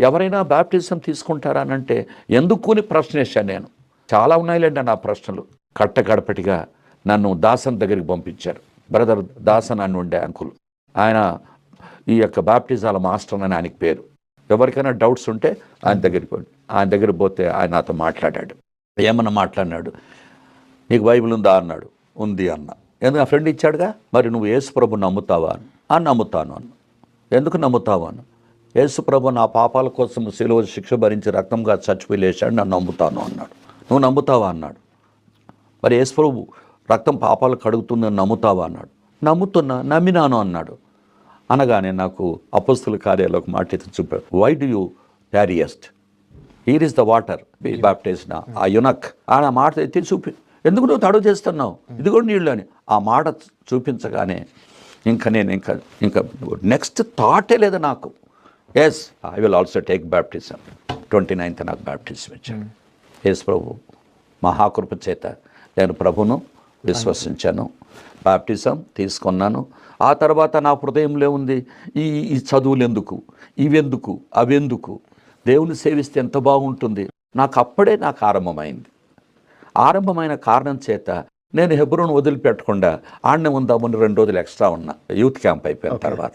ఎవరైనా బ్యాప్టిజం తీసుకుంటారా అని అంటే ఎందుకు అని ప్రశ్న వేశాను నేను? చాలా ఉన్నాయిలేండి నా ప్రశ్నలు. కట్టగడపటిగా నన్ను దాసన్ దగ్గరికి పంపించారు. బ్రదర్ దాసన్ అని ఉండే అంకుల్. ఆయన ఈ యొక్క బ్యాప్టిజాల మాస్టర్ అని ఆయనకి పేరు. ఎవరికైనా డౌట్స్ ఉంటే ఆయన దగ్గరికి ఆయన దగ్గరికి పోతే ఆయన నాతో మాట్లాడాడు. ఏమన్నా మాట్లాడినాడు? నీకు బైబిల్ ఉందా అన్నాడు. ఉంది అన్న. ఎందుకు ఆ ఫ్రెండ్ ఇచ్చాడుగా? మరి నువ్వు యేసుప్రభు నమ్ముతావా అని. నమ్ముతాను అన్న. ఎందుకు నమ్ముతావు అన్న? యేసుప్రభు నా పాపాల కోసం సిలువ శిక్ష భరించి రక్తంగా చచ్చిపోయిలేశాడు నన్ను నమ్ముతాను అన్నాడు. నువ్వు నమ్ముతావా అన్నాడు. మరి యేసుప్రభు రక్తం పాపాలు కడుగుతుందని నమ్ముతావా అన్నాడు. నమ్ముతున్నా నమ్మినాను అన్నాడు. అనగానే నాకు అపస్తుల కార్యాలు ఒక మాట ఎత్తి చూపాడు why do you ప్యారియస్ట్ here is the water baptized ఆ యునక్ ఆయన మాట ఎత్తి చూపి ఎందుకు నువ్వు తడువు చేస్తున్నావు? ఇది కూడా నీళ్ళు అని. ఆ మాట చూపించగానే ఇంకా నేను ఇంకా ఇంకా నెక్స్ట్ థాటే లేదు నాకు. Yes I will also take baptism twenty ninth నాకు బ్యాప్టిజం ఇచ్చాడు. యేసు ప్రభు మహాకృప చేత నేను ప్రభును విశ్వసించాను. బాప్టిజం తీసుకున్నాను. ఆ తర్వాత నా హృదయంలో ఉంది ఈ ఈ చదువులు ఎందుకు ఇవెందుకు అవెందుకు? దేవుని సేవిస్తే ఎంత బాగుంటుంది? నాకు అప్పుడే నాకు ఆరంభమైంది. ఆరంభమైన కారణం చేత నేను హెబ్రోన్ వదిలిపెట్టకుండా ఆడనే ఉందామని రెండు రోజులు ఎక్స్ట్రా ఉన్నా. యూత్ క్యాంప్ అయిపోయిన తర్వాత.